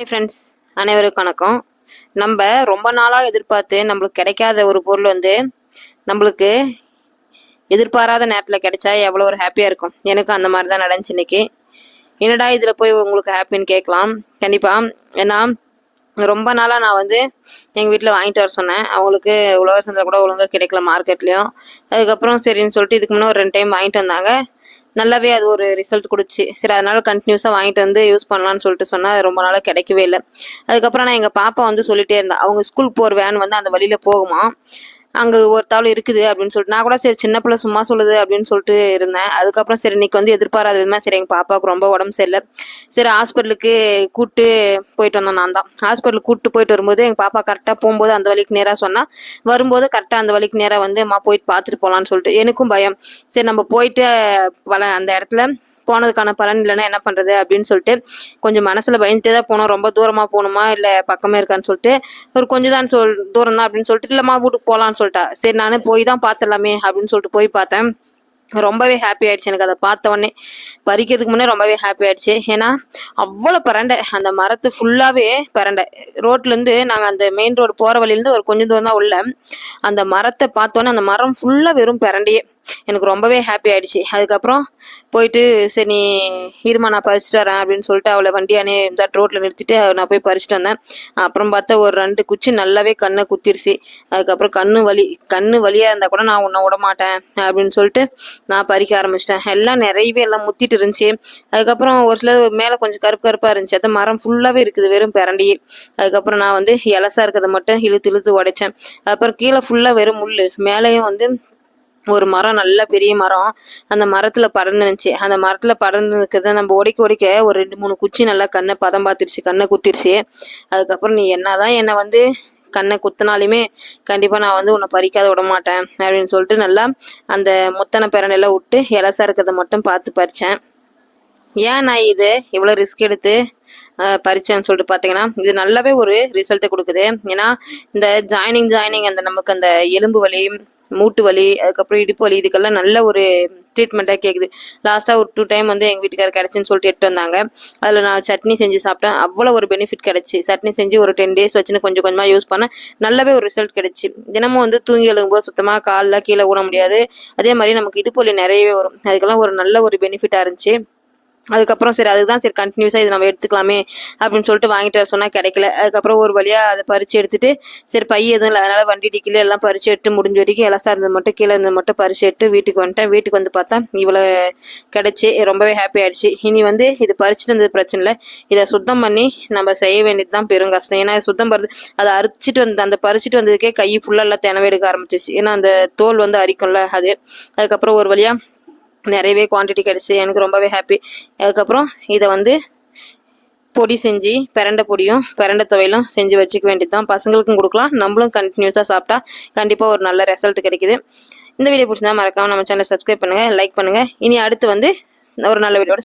Hi friends அனைவருக்கும் வணக்கம். நம்ம ரொம்ப நாளாக எதிர்பார்த்து நம்மளுக்கு கிடைக்காத ஒரு பொருள் வந்து நம்மளுக்கு எதிர்பாராத நேரத்தில் கிடைச்சா எவ்வளோ ஒரு ஹாப்பியாக இருக்கும். எனக்கும் அந்த மாதிரி தான் நடந்துச்சு இன்னைக்கு. என்னடா இதில் போய் உங்களுக்கு ஹாப்பின்னு கேட்கலாம். கண்டிப்பாக ஏன்னா ரொம்ப நாளாக நான் வந்து எங்கள் வீட்டில் வாங்கிட்டு வர சொன்னேன். அவங்களுக்கு உழவர் சந்தை கூட ஒழுங்காக கிடைக்கல மார்க்கெட்லேயும் அதுக்கப்புறம் சரின்னு சொல்லிட்டு இதுக்கு முன்னே ஒரு ரெண்டு டைம் வாங்கிட்டு வந்தாங்க. நல்லாவே அது ஒரு ரிசல்ட் கொடுச்சு. சரி அதனால கண்டினியூஸாக வாங்கிட்டு வந்து யூஸ் பண்ணலாம்னு சொல்லிட்டு சொன்னால் அது ரொம்ப நாளாக கிடைக்கவே இல்லை. அதுக்கப்புறம் நான் எங்கள் பாப்பா வந்து சொல்லிட்டே இருந்தேன் அவங்க ஸ்கூல் போகிற வேன் வந்து அந்த வழியில் போகுமா அங்கே ஒரு தாள் இருக்குது அப்படின்னு சொல்லிட்டு. நான் கூட சரி சின்ன பிள்ளை சும்மா சொல்லுது அப்படின்னு சொல்லிட்டு இருந்தேன். அதுக்கப்புறம் சரி இன்னைக்கு வந்து எதிர்பாராத விதமாக சரி எங்கள் பாப்பாவுக்கு ரொம்ப உடம்பு சரியில்லை. சரி ஹாஸ்பிட்டலுக்கு கூட்டு போயிட்டு வந்தோம் நான் தான். ஹாஸ்பிட்டலுக்கு கூட்டு போயிட்டு வரும்போது எங்கள் பாப்பா கரெக்டாக போகும்போது அந்த வழிக்கு நேராக சொன்னா வரும்போது கரெக்டாக அந்த வழிக்கு நேராக வந்து அம்மா போயிட்டு பார்த்துட்டு போகலான்னு சொல்லிட்டு. எனக்கும் பயம். சரி நம்ம போயிட்டு வள அந்த இடத்துல போனதுக்கான பலன் இல்லைன்னா என்ன பண்றது அப்படின்னு சொல்லிட்டு கொஞ்சம் மனசுல பயந்துட்டே தான் போனோம். ரொம்ப தூரமா போகணுமா இல்ல பக்கமே இருக்கான்னு சொல்லிட்டு ஒரு கொஞ்சம் தான் சொல் தூரம் தான் அப்படின்னு சொல்லிட்டு இல்லம்மா வீட்டுக்கு போகலான்னு சொல்லிட்டா. சரி நானே போய் தான் பார்த்துடலாமே அப்படின்னு சொல்லிட்டு போய் பார்த்தேன். ரொம்பவே ஹாப்பி ஆயிடுச்சு எனக்கு அதை பார்த்த உடனே. பறிக்கிறதுக்கு முன்னே ரொம்பவே ஹாப்பி ஆயிடுச்சு. ஏன்னா அவ்வளோ பரண்டை. அந்த மரத்து ஃபுல்லாகவே பரண்டை. ரோட்லேருந்து நாங்கள் அந்த மெயின் ரோடு போகிற வழியிலேருந்து ஒரு கொஞ்சம் தூரம் தான் உள்ள. அந்த மரத்தை பார்த்தோன்னே அந்த மரம் ஃபுல்லாக வெறும் பரண்டையே. எனக்கு ரொம்பவே ஹாப்பி ஆயிடுச்சு. அதுக்கப்புறம் போயிட்டு சரி நீ இருமா நான் பறிச்சுட்டு வரேன் அப்படின்னு சொல்லிட்டு அவளை வண்டியானே இந்த ரோட்டில் நிறுத்திட்டு நான் போய் பறிச்சுட்டு வந்தேன். அப்புறம் பார்த்தா ஒரு ரெண்டு குச்சி நல்லாவே கண்ணை குத்திருச்சு. அதுக்கப்புறம் கண்ணு வலி கண்ணு வலியாக இருந்தால் கூட நான் உன்னை விட மாட்டேன் அப்படின்னு சொல்லிட்டு நான் பறிக்க ஆரம்பிச்சிட்டேன். எல்லாம் நிறையவே எல்லாம் முத்திட்டு இருந்துச்சு. அதுக்கப்புறம் ஒரு சில மேலே கொஞ்சம் கருப்பு கருப்பாக இருந்துச்சு. அந்த மரம் ஃபுல்லாகவே இருக்குது வெறும் பிறண்டியே அதுக்கப்புறம் நான் வந்து இலசா இருக்கிறத மட்டும் இழுத்து இழுத்து உடைச்சேன். அப்புறம் கீழே ஃபுல்லாக வெறும் முள் மேலேயும் வந்து ஒரு மரம் நல்ல பெரிய மரம். அந்த மரத்துல பறந்துனுச்சு அந்த மரத்துல பறந்துருக்கிறத நம்ம உடைக்க உடைக்க ஒரு ரெண்டு மூணு குச்சி நல்லா கண்ணை பதம் பார்த்துருச்சு. கண்ணை குத்திருச்சு. அதுக்கப்புறம் நீ என்னதான் என்னை வந்து கண்ணை குத்தினாலுமே கண்டிப்பா நான் வந்து உன்னை பறிக்காத விட மாட்டேன் அப்படின்னு சொல்லிட்டு நல்லா அந்த முத்தனை பிறனையெல்லாம் விட்டு இலசா இருக்கிறத மட்டும் பார்த்து பறிச்சேன். ஏன் நான் இது இவ்வளோ ரிஸ்க் எடுத்து பறிச்சேன்னு சொல்லிட்டு பார்த்தீங்கன்னா இது நல்லாவே ஒரு ரிசல்ட்டை கொடுக்குது. ஏன்னா இந்த ஜாயினிங் ஜாயினிங் அந்த நமக்கு அந்த எலும்பு வலி மூட்டு வலி அதுக்கப்புறம் இடுப்பு வலி இதுக்கெல்லாம் நல்ல ஒரு ட்ரீட்மெண்ட்டாக கேட்குது லாஸ்ட்டாக ஒரு டூ டைம் வந்து எங்கள் வீட்டுக்காரர் கிடச்சின்னு சொல்லிட்டு எடுத்துட்டு வந்தாங்க. அதில் நான் சட்னி செஞ்சு சாப்பிட்டேன். அவ்வளோ ஒரு பெனிஃபிட் கிடச்சி. சட்னி செஞ்சு ஒரு டென் டேஸ் வச்சுன்னு கொஞ்சம் கொஞ்சமாக யூஸ் பண்ணேன் நல்லாவே ஒரு ரிசல்ட் கிடச்சி. தினமும் வந்து தூங்கி எழுங்கும்போது சுத்தமாக காலில் கீழே ஊன முடியாது. அதே மாதிரி நமக்கு இடுப்பு வலி நிறையவே வரும். அதுக்கெல்லாம் ஒரு நல்ல ஒரு பெனிஃபிட்டாக இருந்துச்சு. அதுக்கப்புறம் சரி அதுதான் சரி கண்டினியூஸாக இது நம்ம எடுத்துக்கலாமே அப்படின்னு சொல்லிட்டு வாங்கிட்டு வர சொன்னால் கிடைக்கல. அதுக்கப்புறம் ஒரு வழியாக அதை பறித்து எடுத்துட்டு சரி பை எதுவும் இல்லை அதனால் வண்டி டிக்கில எல்லாம் பறித்து எடுத்து முடிஞ்ச வரைக்கும் இலசா இருந்தது மட்டும் கீழே இருந்தது மட்டும் பறித்து எடுத்து வீட்டுக்கு வந்துட்டேன். வீட்டுக்கு வந்து பார்த்தா இவ்வளோ கிடைச்சி ரொம்பவே ஹாப்பி ஆயிடுச்சு. இனி வந்து இது பறிச்சுட்டு இருந்தது பிரச்சனை இல்லை. இதை சுத்தம் பண்ணி நம்ம செய்ய வேண்டியது தான் பெரும் கஷ்டம். ஏன்னா சுத்தம் பண்ணுறது அதை அரிச்சிட்டு வந்து அந்த பறிச்சுட்டு வந்ததுக்கே கை ஃபுல்லாக எல்லாம் தினவே எடுக்க ஆரம்பிச்சிச்சு ஏன்னா அந்த தோல் வந்து அரிக்கும்ல அது. அதுக்கப்புறம் ஒரு வழியாக நிறையவே குவான்டிட்டி கிடச்சி எனக்கு ரொம்பவே ஹாப்பி அதுக்கப்புறம் இதை வந்து பொடி செஞ்சு பிரண்டை பொடியும் பிரண்டை துவையிலும் செஞ்சு வச்சுக்க வேண்டியது தான் பசங்களுக்கும் கொடுக்கலாம். நம்மளும் கண்டினியூஸாக சாப்பிட்டா கண்டிப்பாக ஒரு நல்ல ரிசல்ட் கிடைக்குது. இந்த வீடியோ பிடிச்சிருந்தா மறக்காமல் நம்ம சேனலை சப்ஸ்கிரைப் பண்ணுங்கள் லைக் பண்ணுங்கள் இனி அடுத்து வந்து ஒரு நல்ல வீடியோட